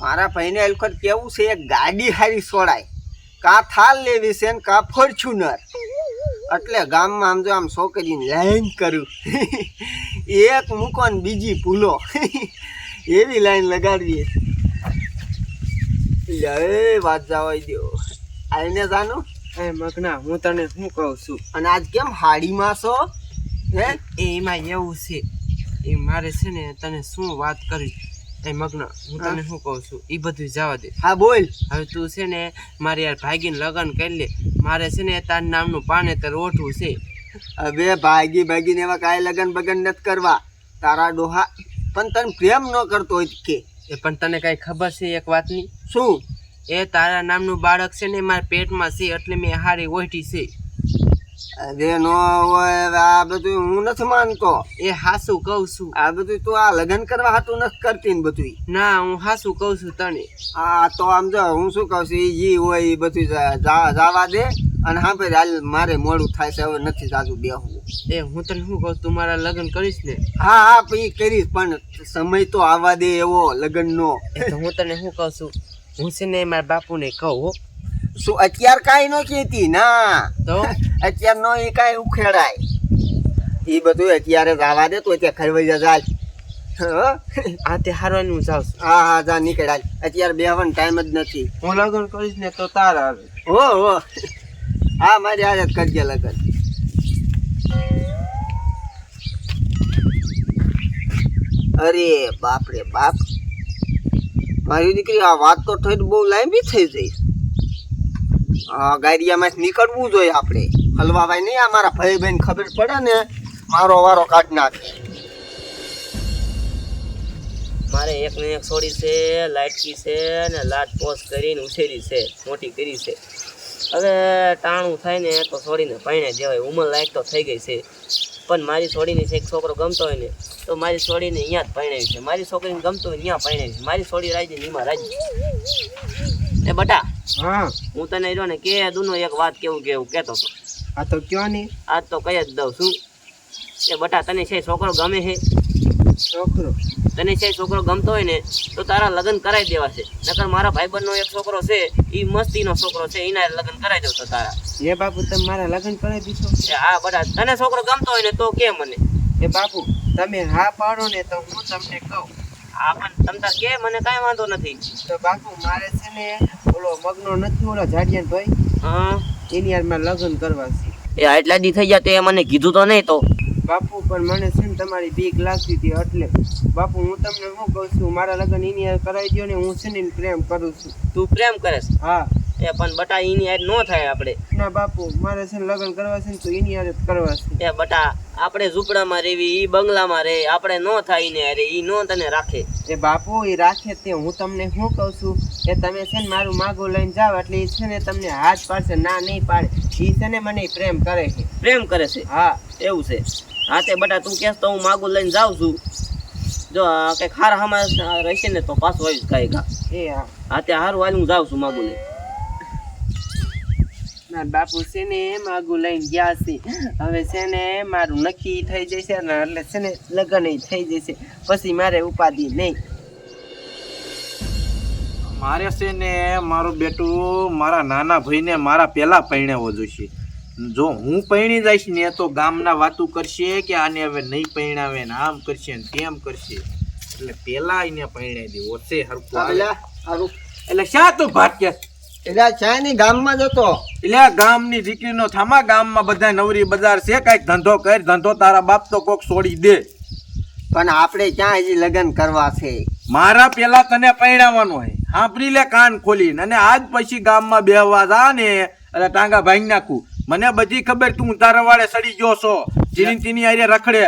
મારા ભાઈને એ વખત કેવું છે એક ગાડી હારી સોડાય. કા થાલ લેવી છે ને કા ફોર્ચ્યુનર. એટલે ગામમાં આમ જો આમ છોકરીને લાઈન કરું. એક મૂકો ને બીજી ભૂલો. એવી લાઈન લગાડવી. લે વાત જવાય દો આઈને જાનું? એ મગના હું તને શું કહું છું? અને આજ કેમ હાડીમાં છો? હે? એમાં એવું છે. એ મારે છે ને તને શું વાત કરી એ મગ્ન હું તને શું કહું છું? એ બધું જવા દે. હા બોલ. હવે તું છે ને મારે યાર ભાગીને લગ્ન કરી લે. મારે છે ને તાર નામનું પાનેતર ઓઠવું છે. હવે ભાગી ભાગીને એવા કાંઈ લગન બગન નથી કરવા. તારા ડોહા પણ તને પ્રેમ ન કરતો હોય કે. એ પણ તને કાંઈ ખબર છે એક વાતની? શું? એ તારા નામનું બાળક છે ને મારા પેટમાં છે એટલે મેં હારી ઓઢી છે. અરે નો હોય હવે આ બધું હું નથી માનતો. એ હાસું કહું છું. આ બધું તું આ લગ્ન કરવા હાટું નથી કરતી ને બધું ના હું હાસું કહું છું તને. આ તો આમ જો હું શું કહું છું ઈ હોય એ બધું જા- જા- દે. અને હા ભાઈ હાલ મારે મોડું થાય છે હવે નથી જાજુ બેહવું. એ હું તને શું કહું તું મારા લગ્ન કરીશ ને? હા હા પછી કરીશ પણ સમય તો આવવા દે એવો લગ્નનો. એ હું તને શું કહું છું? હું છે ને મારા બાપુને કહું શું અત્યાર કાંઈ ન કહેતી ના. તો? અત્યાર નો એ કાંઈ ઉખેડાય. એ બધું અત્યારે જવા દે તો ત્યાં ખરવાઈ જાય? આ તે હારવાનું જાવ હા હા જા નીકળાય. અત્યારે બેહવાનો ટાઈમ જ નથી. હું લગ્ન કરીશ ને તો તારા આવે. હો હો. હા મારી જ કરજે લગન. અરે બાપ રે બાપ. મારી દીકરી આ વાત તો થઈ બહુ લાંબી થઈ જઈ હા ગાડિયામાં નીકળવું જોઈએ આપણે. હલવાભાઈ નહીં આ મારા ભાઈ બહેન ખબર પડે ને મારો વારો કાઢ નાખે. મારે એક ને એક છોડી છે લાટકી છે ને લાટ પોસ કરીને ઉછેરી છે મોટી કરી છે. હવે ટાણું થાય ને તો છોડીને પાણી દેવાય ઉંમર લાયક તો થઈ ગઈ છે. પણ મારી છોડીને છે એક છોકરો ગમતો હોય ને તો મારી છોડીને અહીંયા જ પરણાવી છે. મારી છોકરીને ગમતો હોય ત્યાં પરણાવી છે. મારી છોડી રાજી ને એમાં રાજી. એ બટા હા. હું તને રહ્યો ને કે દુનો એક વાત કેવું કેવું કહેતો હતો આ તો કયો નહીં આજ તો કઈ જ દઉં છું. એ બટા તને છે છોકરો ગમે છે? છોકરો? તને છે છોકરો ગમતો હોય ને તો તારા લગ્ન કરાવી દેવા છે. નકર મારા ભાઈબંધનો એક છોકરો છે એ મસ્તીનો છોકરો છે એના લગ્ન કરાવી દઉં તો તારા. એ બાપુ તમે મારા લગ્ન કરાવી દીધો? હા બટા તને છોકરો ગમતો હોય ને તો કે મને? એ બાપુ તમે હા પાડો ને તો હું તમને કહું. હા પણ તમ તાર કે મને કાંઈ વાંધો નથી. તો બાપુ મારે છે ને ઓલો મગનો નથી ઓલો જાડિયાન ભાઈ? હા. એની હારમાં લગ્ન કરવા છે. એ આટલા દી થઈ ગયા તે મને કીધું તો નહીં તો. બાપુ પણ મને છે ને તમારી બીક લાગતી હતી એટલે. બાપુ હું તમને શું કહું છું? મારા લગ્ન એની હાર કરાવી દો ને હું છે ને પ્રેમ કરું છું. તું પ્રેમ કરે છે હા. એ પણ બટા એની હાર ન થાય આપણે. ના બાપુ મારે છે ને લગ્ન કરવા છે ને તો એની હાર જ કરવા છે. એ બટા આપણે ઝૂંપડામાં રહેવી ઈ બંગલામાં રહે આપણે ન થાય ને અરે ઈ નો તને રાખે. એ બાપુ એ રાખે તે હું તમને શું કહું છું? કે તમે છે ને મારું માગું લઈને જાઓ એટલે એ છે ને તમને હાથ પાડશે ના નહીં પાડે. એ છે ને મને પ્રેમ કરે છે. પ્રેમ કરે છે? હા. એવું છે. હા તે બટા તું કહેશ તો હું માગું લઈને જાઉં છું. જો કંઈક હાર હામાં રહેશે ને તો પાછું જ કાંઈ એ હા. હા તે હારું હાલ હું જાઉં છું માગું લઈને. ના બાપુ છે ને માગું લઈને ગયા છે. હવે છે ને મારું નક્કી થઈ જશે ને એટલે છે ને લગ્ન થઈ જશે. પછી મારે ઉપાધિ નહીં. મારે છે ને મારું બેટું મારા નાના ભાઈને મારા પહેલા પરણાવવો જોઈશે જો હું પરણી જઈશ ને તો ગામના વાતું કરશે કે આને હવે નહીં પરણાવે ને આમ કરશે ને તેમ કરશે. એટલે પહેલાં એને પરણાવી દેવો. છે. એટલે એટલે શા તું ભાગ્ય એટલે ચાની ગામમાં જતો. એટલે ગામની દીકરીનો થામા ગામમાં બધા નવરી બજાર છે કાંઈક ધંધો કર ધંધો તારા બાપ તો કોક છોડી દે. પણ આપણે ક્યાં હજી લગ્ન કરવા છે? મારા પેલા તને પરણાવવાનું હોય. સાંભળી લે કાન ખોલીને. અને આજ પછી ગામમાં બેહવા જા ને એટલે ટાંગા ભાંગી નાખું. મને બધી ખબર તું તારા વાળે સડી ગયો છો. ચીની ચીની આરે રખડે.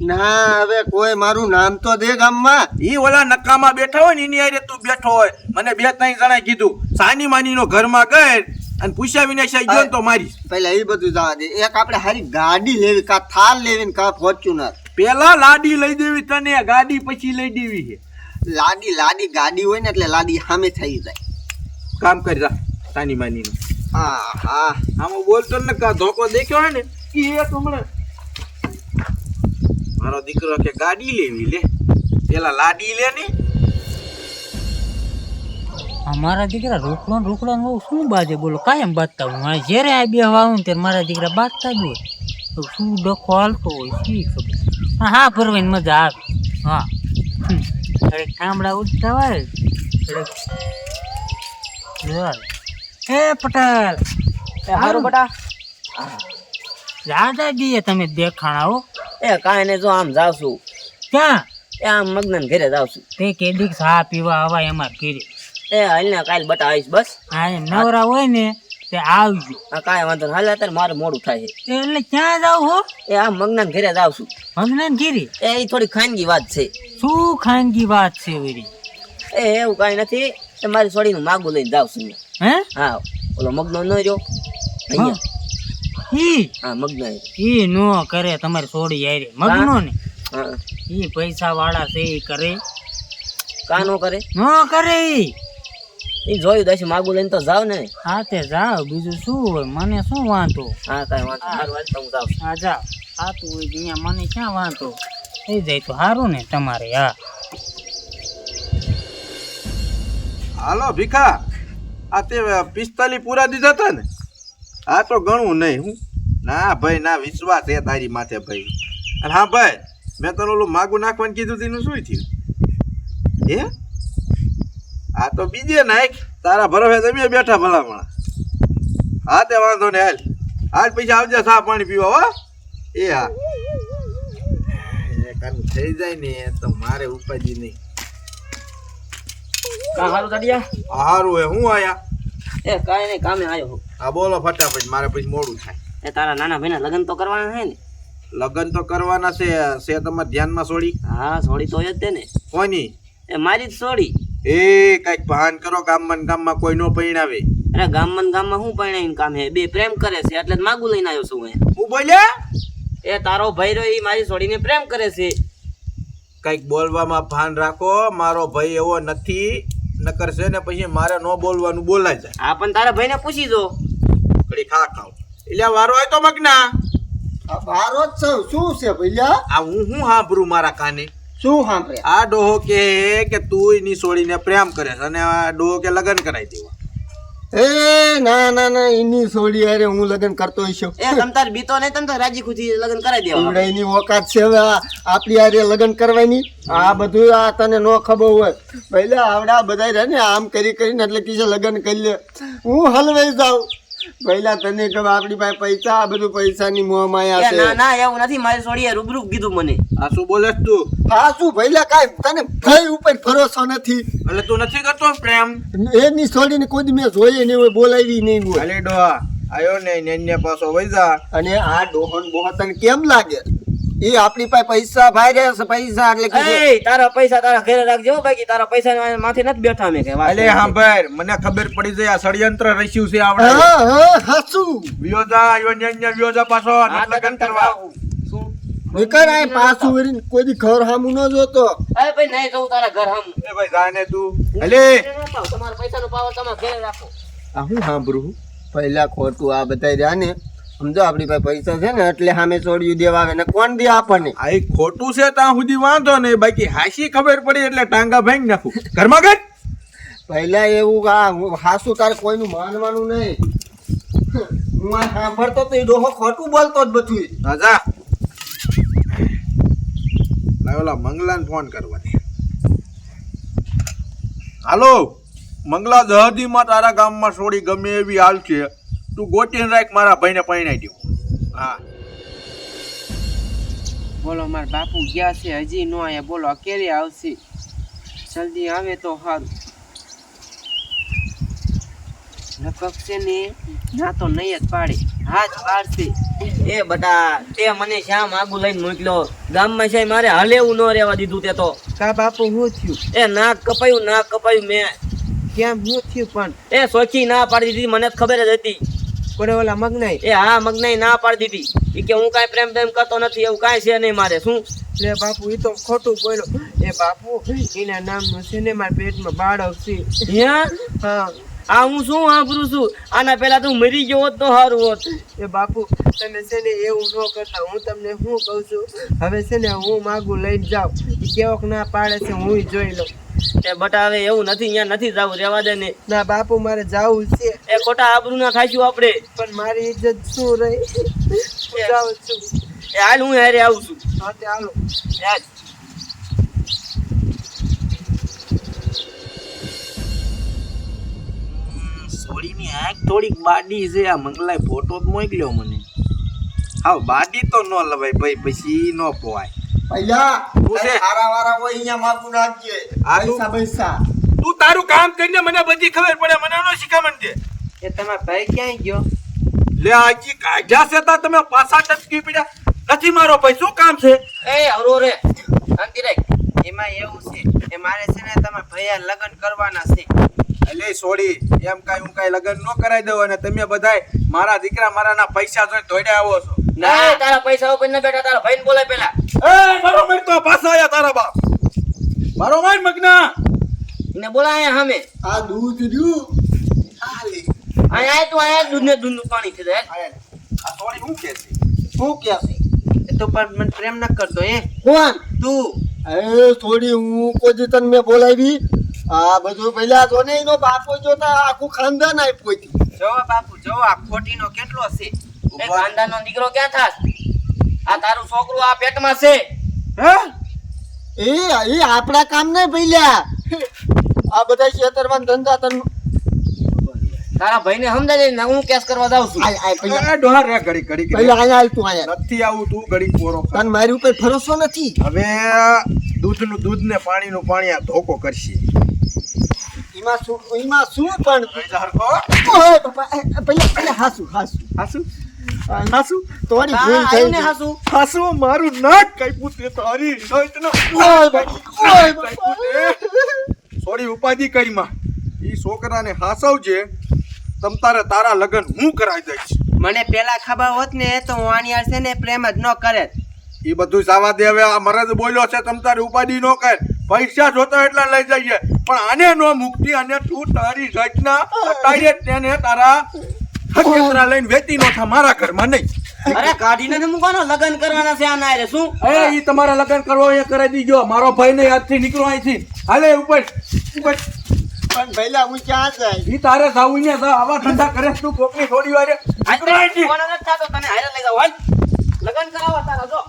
ના હવે કોઈ મારું નામ તો દે ગામમાં. ઈ ઓલા નકામાં બેઠા હોય ને એની આરે તું બેઠો હોય. મને બે ત્રણ જણા કીધું સાની માની નો ઘરમાં ગઈ અને પૂછ્યા વિના ગયો તો મારી પેલા એ બધું જવા દે. એક આપણે હારી ગાડી લેવી કા થાર લેવી ને કા ફોર્ચ્યુનર પેલા લાડી લઈ દેવી તને ગાડી પછી લઈ દેવી છે. લાડી લાડી ગાડી હોય ને એટલે લાડી સામે થઈ જાય. કામ કરી જા સાની માની નું હા હા. આમાં બોલતો ને કા ધોકો દેખ્યો હોય ને એ હમણાં મારો દીકરો કે ગાડી લેવી લે. પેલા લાડી લે ને. મારા દીકરા રોકડો રોકડો બહુ શું બાજે બોલો? કાયમ બાજતા હું આ જ્યારે આ બે આવું ત્યારે મારા દીકરા બાજતા જ હોય. તો શું ડખો હાલતો હોય શી ખબર? હા હા ફરવાની મજા આવે. હા. થોડીક ઠામડા ઉઠતા હોય. થોડીક જોવાય. પટેલ. એ હારું બટા. રાજા દઈએ તમે દેખાણા હો. એ કાંઈ નહીં જો આમ જાવ છું ક્યાં? એ આમ મગન ઘરે જાવ છું તે કેદીક સા પીવા આવા એમાં ઘેરે. એ હાલ ને કાલ બટા આવીશ બસ. હા એમ નવરા હોય ને તે આવજો. આ કાંઈ વાંધો હાલ અત્યારે મારું મોડું થાય છે. એટલે ક્યાં જાવ હો? એ આમ મગન ઘરે જાવ છું ભગનાન ગીરી એ થોડી ખાનગી વાત છે. શું ખાનગી વાત છે વેરી? એ એવું કાંઈ નથી. મારી છોડીનું માગું લઈને જાવ છું. હે? હા ઓલો મગનો ન રહ્યો. અહીંયા. ઈ હા મગના એ. ઈ નો કરે તમારી છોડી આયરી મગનો ને? હા ઈ પૈસા વાળા છે ઈ કરે. કા નો કરે? નો કરે ઈ. એ જોયું દસ માગું લઈને તો જાવ ને. હા તે જાવ. બીજું શું હોય? મને શું વાંધો? હા કાઈ વાંધો હાર તો હું જાઉં છું. હા જાવ હોય તો અહીંયા મને ક્યાં વાંધો? થઈ જાય તો સારું ને તમારે હા. હાલો ભીખા. આ તે પિસ્તાલી પૂરા દીધા હતા ને. આ તો ગણું નહીં હું. ના ભાઈ ના વિશ્વાસ એ તારી માથે ભાઈ. અને હા ભાઈ મેં તને ઓલું માગું નાખવાનું કીધું તેનું શું થયું? હે? આ તો બીજે નાખ. તારા ભરોસે તમે બેઠા ભલામણા. હા તે વાંધો ને હાલ. હાલ પૈસા આવજે સા પાણી પીવા હો. એ હા. એ કાનું થઈ જાય ને તો મારે ઉપાજી નહીં. હારું તડિયા? હારું હે હું આયા? એ કાંઈ નહીં કામે આવ્યો હું. બોલો ફટાફટ મારે પછી મોડું થાય. એ તારા નાના ભાઈના લગ્ન તો કરવાના છે ને? લગ્ન તો કરવાના છે છે તમારે ધ્યાનમાં છોડી હા સોડી તો જ તે ને. કોની? એ મારી જ સોડી. એ કંઈક ભાન કરો ગામમાં ગામમાં કોઈ નો પરિણાવે. અરે ગામમાં ગામમાં શું પરણાવીને કામ હે? બે પ્રેમ કરે છે એટલે જ માગું લઈને આવ્યો છું હું હું બોલ્યા? એ તારો ભાઈ રહ્યો એ મારી સોડીને પ્રેમ કરે છે. કંઈક બોલવામાં ભાન રાખો મારો ભાઈ એવો નથી. નકર છે ને પછી મારે નો બોલવાનું બોલાય જાય. હા પણ તારા ભાઈને પૂછી જો. કડી ખા ખાવ. એટલે વારો હોય તો મગના? આ બારો જ છે શું છે ભૈયા આ હું હું સાંભળું મારા કાને? શું સાંભળે આ ડોહો કે કે તું એની છોડીને પ્રેમ કરે છે અને આ ડોહો કે લગ્ન કરાવી દેવા. એ ના ના ના એની છોડી અરે હું લગ્ન કરતો છું એ તમ તાર બીતો નહીં તમ તો રાજી ખુશી લગ્ન કરાવી દેવા એની ઓકાત છે હવે આ આપણી હારે લગ્ન કરવાની. આ બધું આ તને નો ખબર હોય. પહેલા આવડા બધા રહે ને આમ કરી કરીને એટલે કીધે લગ્ન કરી લે. હું હલવાઈ જાઉં. પહેલા તને કે આપણી પાસે પૈસા આ બધું પૈસાની મોહ માયા છે. ના એવું નથી મારી છોડીએ રૂબરૂ કીધું મને. આ શું બોલે તું? હા શું પહેલા કાઈ તને ભાઈ ઉપર ભરોસો નથી? એટલે તું નથી કરતો ને પ્રેમ? એની છોડીને કોઈ મેં જોઈએ નહીં હોય બોલાવી નહીં હોય. ખાલી ડોહા. આયો ને નેન્ય પાછો વૈજા અને આ ડોહન બોહ તને કેમ લાગે? એ આપણી પાસે પૈસા ભાઈ રહે પૈસા એટલે એ તારા પૈસા તારા ઘરે રાખજો બાકી તારા પૈસા માથે નથી બેઠા મે કે અલે હા ભાઈ મને ખબર પડી છે આ ષડયંત્ર રચ્યું છે આવડે. હા હા હાસું વિયોજા ને વિયોજા પાછો લગન કરવા. વિકર આ પાછું કોઈ દી ઘર હામું ન જોતો. અરે ભાઈ નહીં જવું તારા ઘર હમ. એ ભાઈ જાને તું. અલે. તમારા પૈસાનો પાવર તમારા ઘરે રાખો. આ હું સાંભળું? પહેલા ખોટું આ બધા રહ્યા ને. સમજો આપણી પાસે પૈસા છે ને એટલે સામે છોડ્યું દેવા આવે ને કોણ દે આપણને? આ ખોટું છે ત્યાં સુધી વાંધો નહીં. બાકી હાસી ખબર પડી એટલે ટાંગા ભાંગી નાખું. ઘરમાં ગટ પહેલા એવું આ હાસું તારે કોઈનું માનવાનું નહીં. હું આ સાંભળતો તો એ ડોહો ખોટું બોલતો જ બધું રાજા. ઓલા મંગલાને ફોન કરવાની. હાલો મંગલા દહદીમાં તારા ગામમાં છોડી ગમે એવી હાલ છે. તું ગોટીને રાખ મારા ભાઈને પરણાઈ દઉં. હા. બોલો મારા બાપુ ગયા છે હજી નો આયા. બોલો ક્યારે આવશે? જલ્દી આવે તો સારું લપક છે ને ના તો નહીં જ પાડે. હાથ પાડશે એ બટા તે મને શા માગું લઈને મોકલ્યો? ગામમાં છે મારે હલેવું ન રહેવા દીધું તે તો. કા બાપુ શું થયું? એ નાક કપાયું નાક કપાયું મેં. કેમ હું થયું પણ? એ સોચી ના પાડી દીધી મને જ ખબર જ હતી. કોને ઓલા મગનાઈ? એ હા મગનાઈ ના પાડી દીધી. એ કે હું કાંઈ પ્રેમ પ્રેમ કરતો નથી એવું કાંઈ છે નહીં મારે શું? એટલે બાપુ એ તો ખોટું બોલ્યો. એ બાપુ એના નામનું છે ને મારા પેટમાં બાળક છે. હા. આ હું શું વાપરું છું? આના પહેલા તો મરી ગયો હોત તો સારું હોત. એ બાપુ તમે છે ને એવું ન કરતા. હું તમને શું કહું છું? હવે છે ને હું માગું લઈને જાઉં. એ કેવોક ના પાડે છે હું જોઈ લઉં. એ બટા હવે એવું નથી અહીંયા નથી જવું રેવા દે ને. ના બાપુ મારે જાવું છે. એ ખોટા આબરૂ ના ખાઈશું આપણે પણ મારી ઇજ્જત શું રહી? જાઉં છું. એ હાલ હું હારે આવું છું. હાલો. હાલ. સોડીની આંખ થોડીક બાડી છે. આ મંગલાય ફોટો જ મોકલ્યો મને. હા બાડી તો ન લવાય ભાઈ પછી ન પોવાય. પૈયા હારા છે? સારા વારા હોય અહીંયા માગું નાખજે. તું- પૈસા પૈસા. તું તારું કામ કરીને મને બધી ખબર પડે મને નો શિખામણ દે એ તમે ભાઈ ક્યાંય ગયો? લે આજી કાઢ્યા છે તા તમે પાછા ટચકી પડ્યા. નથી મારો ભાઈ શું કામ છે? એ હરો રે. શાંતિ રાખ. એમાં એવું છે એ મારે છે ને તમે ભૈયા લગ્ન કરવાના છે. એટલે સોડી એમ કાંઈ હું કાંઈ લગન ન કરાઈ દઉં અને તમે બધાય મારા દીકરા મારાના પૈસા જોઈને દોડ્યા આવો છો. ના. તારા પૈસા ઉપર ન બેઠા તારા ભાઈને બોલાય પેલા. એ મારો મેર તો પાછા આયા તારા બાપ. મારો મર મગના. ને બોલાય હમે આ દૂધ રહ્યું આ લે તો આય તું અહીંયા દૂધ ને દૂધ પાણી થઈ જાય આ થોડી હું કે છે? શું કે છે? એ તો પણ મને પ્રેમ ન કરતો એ. કોણ તું? એ થોડી હું કોઈ તને મેં બોલાવી? આ બધું પેલા તો ને એનો બાપો જોતા આખું ખાનદાન આપ્યું હતું. જો બાપુ જો આ ખોટીનો કેટલો છે? એ ખાનદાનનો દીકરો ક્યાં થાસ આ તારું છોકરું આ પેટમાં છે? હે? એ એ આપણા કામ નહીં ભઈલ્યા. આ બધા ખેતરમાં ધંધા તન તારા ભાઈને સમજાય ને હું કેસ કરવા જાઉં છું. આય આય પેલા ડોહા રે ઘડી ઘડી પેલા અહીંયા આય તું અહીંયા. નથી આવું તું ઘડી કોરો તન તને મારી ઉપર ભરોસો નથી? હવે દૂધનું દૂધ ને પાણીનું પાણી આ ધોકો કરશે. એમાં શું એમાં શું પણ હાસુ હાસુ. હાસુ? હાસુ? તોડી હા, ભૂલ થઈ ને હાસુ. હાસુ મારું નાક કાપ્યું તે તારી સોચનો ઓય સોરી ઉપાધિ કરી માં. ઈ છોકરાને હાસવજે તમ તારે તારા લગન હું કરાવી દઈશ. મને પેલા ખબર હોત ને તો હું આની છે ને પ્રેમ જ ન કરે એ બધું જવા દે હવે આ મરદ બોલ્યો છે તમ તારે ઉપાધિ નો કર. પૈસા જોતા એટલા લઈ જઈએ. પણ આને નો મુક્તિ અને તું તારી રચના અટાઈએ તેને તારા હકેતરા લઈને વેતી નો થા મારા ઘરમાં નહીં. અરે કાઢીને તો મૂકવાનો? લગન કરવાના છે આના રે શું? એ ઈ તમારા લગન કરવો એ કરી દીજો. મારો ભાઈ ને આજથી નીકળો અહીંથી. હાલે ઉપર ઉપર. પણ પહેલા હું ક્યાં જાય? ઈ તારે જાવું ને આવા ધંધા કરે તું કોકની થોડી વારે. નીકળો અહીંથી. કોણ નથી થતો તને હારે લઈ જાવ હાલ. લગ્ન કરાવવા તારા જો.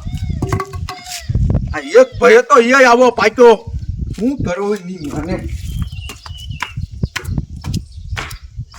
આ એક ભાઈ તો એ આવો પાક્યો. હું કરવું નહીં મને?